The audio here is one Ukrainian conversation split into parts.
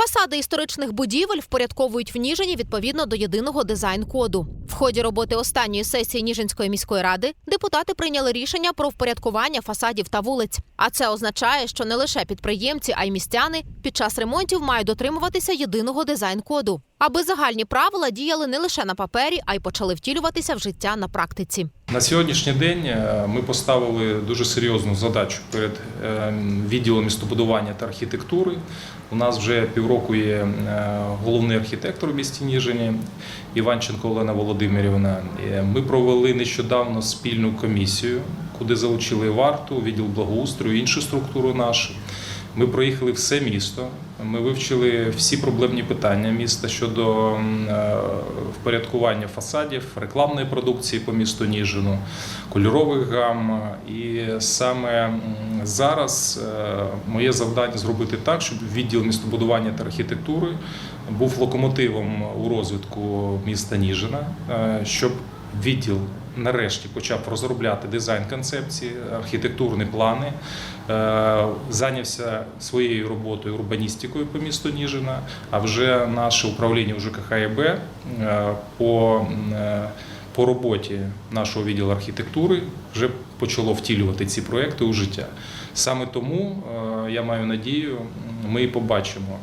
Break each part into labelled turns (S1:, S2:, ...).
S1: Фасади історичних будівель впорядковують в Ніжині відповідно до єдиного дизайн-коду. В ході роботи останньої сесії Ніжинської міської ради депутати прийняли рішення про впорядкування фасадів та вулиць. А це означає, що не лише підприємці, а й містяни під час ремонтів мають дотримуватися єдиного дизайн-коду, аби загальні правила діяли не лише на папері, а й почали втілюватися в життя на практиці.
S2: На сьогоднішній день е, ми поставили дуже серйозну задачу перед е, відділом містобудування та архітектури. У нас вже півроку є е, головний архітектор в місті Ніжині Іванченко Олена Володимирівна. Ми провели нещодавно спільну комісію, куди залучили варту, відділ благоустрою, іншу структуру нашу. Ми проїхали все місто. Ми вивчили всі проблемні питання міста щодо е, впорядкування фасадів, рекламної продукції по місту Ніжину, кольорових гам. І саме зараз е, моє завдання зробити так, щоб відділ містобудування та архітектури був локомотивом у розвитку міста Ніжина, е, щоб відділ нарешті почав розробляти дизайн концепції, архітектурні плани, е, зайнявся своєю роботою урбаністикою по місту Ніжина, а вже наше управління у ЖКХ е, по, е, по роботі нашого відділу архітектури вже почало втілювати ці проекти у життя. Саме тому я маю надію, ми побачимо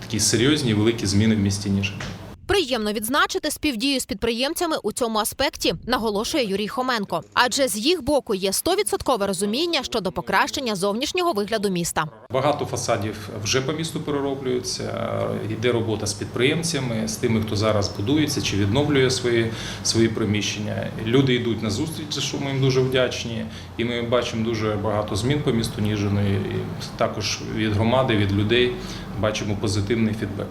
S2: такі серйозні великі зміни в місті Ніжин.
S1: Приємно відзначити співдію з підприємцями у цьому аспекті, наголошує Юрій Хоменко. Адже з їх боку є 100% розуміння щодо покращення зовнішнього вигляду міста.
S2: Багато фасадів вже по місту перероблюються. Йде робота з підприємцями, з тими, хто зараз будується чи відновлює свої, свої приміщення. Люди йдуть на зустріч, за що ми їм дуже вдячні. І ми бачимо дуже багато змін по місту Ніжину. І також від громади, від людей бачимо позитивний фідбек.